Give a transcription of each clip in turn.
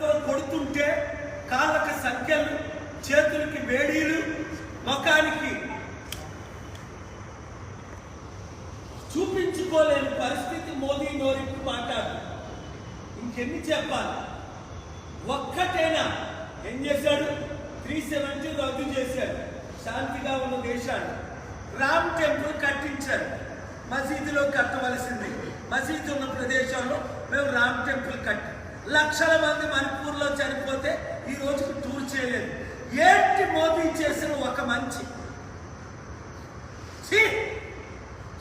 కొడుతుంటే కాళ్ళకి సంఖ్యలు చేతులకి వేడీలు ముఖానికి చూపించుకోలేని పరిస్థితి మోదీ నోరికి మాట్లాడు. ఇంకెన్ని చెప్పాలి? ఒక్కటైనా ఏం చేశాడు? త్రీ సెవెంటీ రద్దు చేశాడు. శాంతిగా ఉన్న దేశాన్ని రామ్ టెంపుల్ కట్టించారు. మసీదులో కట్టవలసింది. మసీదు ఉన్న ప్రదేశంలో మేము రామ్ టెంపుల్ కట్టాం. లక్షల మంది మణిపూర్లో చనిపోతే ఈ రోజుకి టూర్ చేయలేదు. ఏంటి మోదీ చేసిన ఒక మంచి?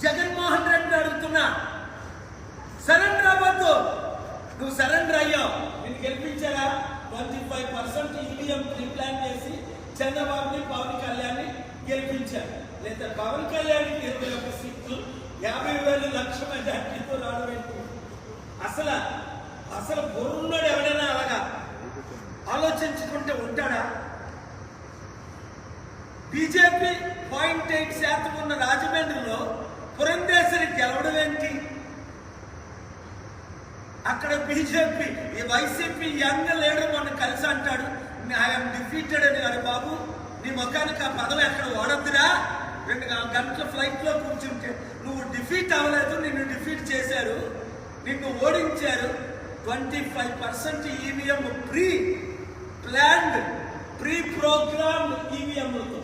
జగన్మోహన్ రెడ్డి అడుగుతున్నా. సరెండర్ అవ్వద్దు. నువ్వు సరెండర్ అయ్యావు. నేను గెలిపించారా? Twenty five percent EVM plan చేసి చంద్రబాబుని పవన్ కళ్యాణ్ని గెలిపించారు. లేదా పవన్ కళ్యాణ్ ఇరవై ఒక సీట్లు యాభై వేలు లక్షల మెజార్టీతో రావడం అసలు అసలు బీజేపీ పాయింట్ ఎయిట్ శాతం ఉన్న రాజమండ్రిలో పురంధేశ్వరి గెలవడం ఏంటి? అక్కడ బీజేపీ ఈ వైసీపీ యంగ్ లీడర్ మొన్న కలిసి అంటాడు ఐఎమ్ డిఫీటెడ్ అని అరే బాబు నీ ముఖానికి ఆ పదవి ఎక్కడ ఓడద్దురా రెండు గంటల ఫ్లైట్లో కూర్చుంటే నువ్వు డిఫీట్ అవ్వలేదు నిన్ను డిఫీట్ చేశారు నిన్ను ఓడించారు twenty five percent EVM pre planned pre program ఈవీఎంలతో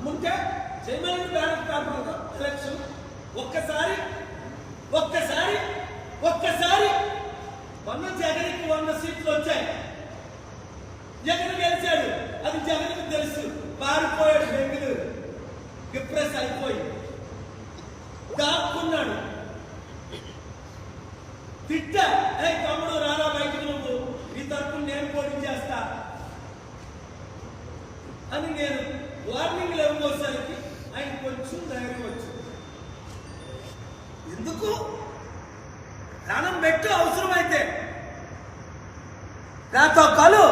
ముందే జయమల్లి బ్యాలెట్ పేపర్ ఎలక్షన్ ఒక్కసారి ఒక్కసారి ఒక్కసారి వన్ జగన్కి వంద సీట్లు వచ్చాయి. జగన్ గెలిచాడు. అది జగన్కి తెలుసు. పారిపోయాడు బెంగళూరు. డిప్రెస్ అయిపోయి. దాక్కున్నాడు. తిట్ట. ఏ తమ్ముడు రారా బయటకు నువ్వు? ఈ తరపున నేను పోటీ చేస్తా. అని నేను వార్నింగ్ ఇవ్వబోసరికి ఆయన కొంచెం ధైర్యం వచ్చింది. ఎందుకు? ప్రాణం పెట్టు అవసరమైతే. నాతో కలు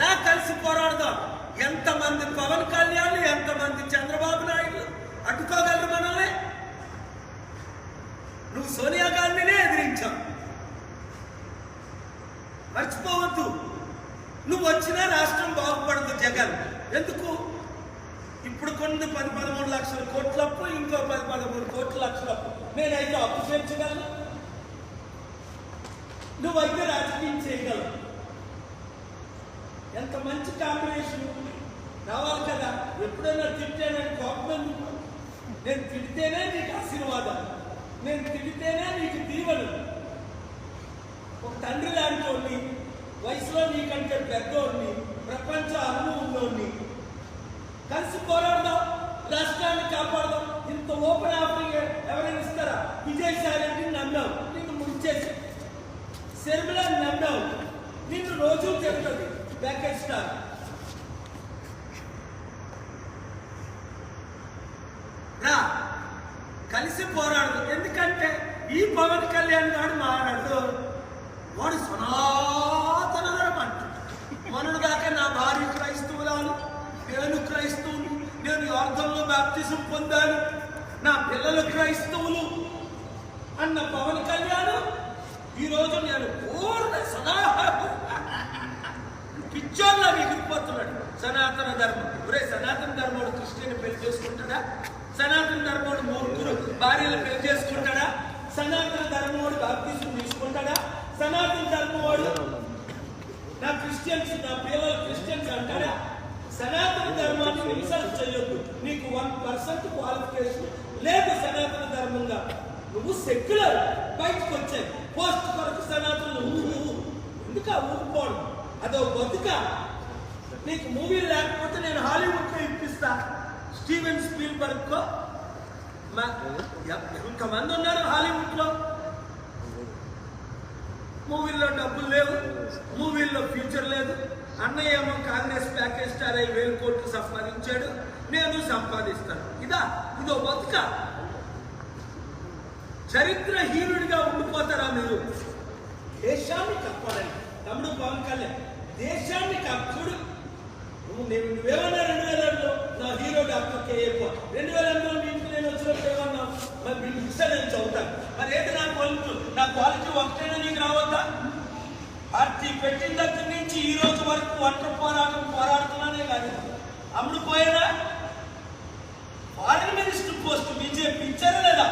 నా కలిసి పోరాడదాం. ఎంతమంది పవన్ కళ్యాణ్ ఎంతమంది చంద్రబాబు నాయుడు అడ్డుకోగలరు మనల్ని? నువ్వు సోనియా గాంధీనే ఎదిరించావు. మర్చిపోవద్దు. నువ్వు వచ్చినా రాష్ట్రం బాగుపడదు జగన్. ఎందుకు? ఇప్పుడు కొన్ని పది పదమూడు లక్షల కోట్ల అప్పు ఇంకో పది పదమూడు కోట్ల లక్షల అప్పు నేనైతే అప్పు చేర్చగలను? నువ్వైతే రాజకీయం చేయగలవు. ఎంత మంచి కాంబినేషన్ రావాలి కదా? ఎప్పుడైనా తిట్టానని కోపం ఎందుకు? నేను తిడితేనే నీకు ఆశీర్వాదం. నేను తిడితేనే నీకు దీవెను. ఒక తండ్రి లాంటి వయసులో నీకంటే పెద్దోడిని ప్రపంచ అనుభవంలోని కలిసి పోరాడదాం రాష్ట్రాన్ని కాపాడదాం. ఇంత ఓపెన్ ఆఫరింగ్ ఎవరైనా ఇస్తారా? విజయసాయి రెడ్డిని నమ్మావు నిన్ను ముంచేసి. శర్మిల నమ్మావు నిన్ను రోజు చెప్తుంది బ్యాకెట్ స్టార్. రా. కలిసి పోరాడదు ఎందుకంటే ఈ పవన్ కళ్యాణ్ గారు మాట్లాడు వాడు సనాతన ధర్మం అంటాడు దాకా నా భార్య క్రైస్తవురాలు నేను క్రైస్తవులు నేను యోర్ధంలో బాప్తిజం పొందాను. నా పిల్లలు క్రైస్తవులు. అన్న పవన్ కళ్యాణ్ ఈ రోజు నేను పూర్ణ సదా పిచ్చోళ్ళ ఎగిరిపోతున్నాడు. సనాతన ధర్మం. ఒరే సనాతన ధర్మడు క్రిస్టియన్ పెళ్ళి చేసుకుంటాడా? సనాతన ధర్మడు మూర్ఖులు భార్యలు పెళ్ళి చేసుకుంటాడా? సనాతన ధర్మవాడు బాప్తిజం తీసుకుంటాడా? సనాతన ధర్మవాడు నా క్రిస్టియన్స్ నా పిల్లలు క్రిస్టియన్స్ అంటాడా సనాతన ధర్మాన్ని ఇన్సల్ట్ చేయొద్దు. నీకు వన్ పర్సెంట్ క్వాలిఫికేషన్ లేదు సనాతన ధర్మంగా. నువ్వు సెక్యులర్ బయటకు వచ్చాయి పోస్ట్ కొరకు సనాతన ఎందుకు ఎందుక ఊరుకోవడం అదో బతుక. నీకు మూవీ లేకపోతే నేను హాలీవుడ్లో ఇప్పిస్తా. స్టీవెన్ స్పీల్బర్గ్ కో మా- ఇంతమంది ఉన్నారు హాలీవుడ్లో మూవీల్లో డబ్బులు లేవు. మూవీల్లో ఫ్యూచర్ లేదు. అన్నయ్య ఏమో కాంగ్రెస్ ప్యాకేజ్ స్టార్ అయి వేలు కోట్లు సంపాదించాడు నేను సంపాదిస్తాను. ఇదా ఇదో బతుక. చరిత్రహీనుడిగా ఉండిపోతారా మీరు? దేశాన్ని కాపాడండి. తమ్ముడు పవన్ కళ్యాణ్ దేశాన్ని కాపు చూడు. నేను నువ్వేమన్నా రెండు వేల రెండులో నా హీరో డాక్టర్ కేఏప రెండు వేల ఎనిమిదిలో మీ ఇంటికి నేను వచ్చినప్పుడు ఏమన్నావు మరి మీకు ఇస్తే నేను చదువుతాను. మరి ఏది నా క్వాలిటీ నా క్వాలిటీ ఒకటైనా నీకు రావద్దా? పార్టీ పెట్టిన దగ్గర నుంచి హీరో ఒంటరి పోరాటం పోరాడుతున్నానే కాదు. అమ్ముడు పోయాడా ఫారిన్ మినిస్టర్ పోస్ట్ బీజేపీ ఇచ్చారా లేదా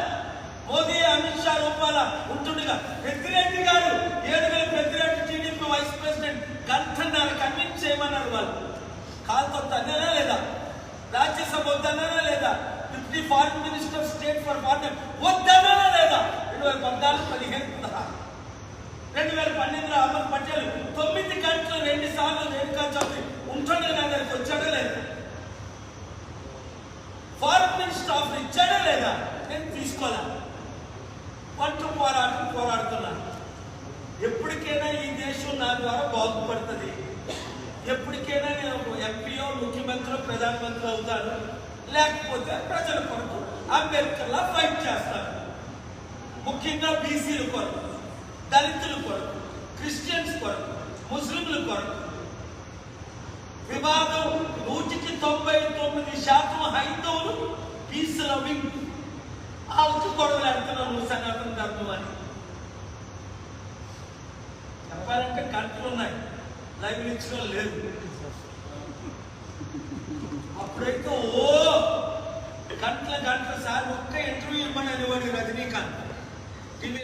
మోదీ అమిత్ షా రూపాల ఉంటుండగా పెద్దిరెడ్డి గారు ఏడుగుల పెద్దిరెడ్డి టీడీపీ వైస్ ప్రెసిడెంట్ గంటన్నర కన్విన్స్ చేయమన్నారు వాళ్ళు. కాల్తో తన్నారా లేదా? రాజ్యసభ వద్దన్నారా లేదా? Deputy foreign minister state for foreign వద్దన్నారా లేదా? ఇరవై పద్నాలుగు పదిహేను పదహారు రెండు వేల పన్నెండులో అహ్మద్ పటేల్ తొమ్మిది గంటలు రెండు సార్లు రేణుకా చౌదరి ఉంటుండగా నా వచ్చాడా లేదా ఫారెన్ మినిస్టర్ ఆఫర్ ఇచ్చాడా లేదా నేను తీసుకోలే పట్టు పోరాటం పోరాడుతున్నాను. ఎప్పటికైనా ఈ దేశం నా ద్వారా బాగుపడుతుంది. ఎప్పటికైనా నేను ఎంపీఓ ముఖ్యమంత్రి ప్రధానమంత్రి అవుతాను. లేకపోతే ప్రజల కొరకు అంబేద్కర్లా ఫైట్ చేస్తాను. ముఖ్యంగా బీసీల కొరకు దళితుల కొరకు క్రిస్టియన్స్ కొరకు ముస్లింల కొరకు. వివాదం నూటికి తొంభై తొమ్మిది శాతం హైందవులు పీస్ లవింగ్ వాళ్ళకి గొడవలు ఆడుతున్నావు నువ్వు సనాతన ధర్మం అని చెప్పాలంటే గంటలు ఉన్నాయి. లైవ్ ఇచ్చిన లేదు. అప్పుడైతే ఓ గంటల గంటల సార్ ఒక్క ఇంటర్వ్యూ ఇవ్వమని అనేవాడు రజనీకాంత్.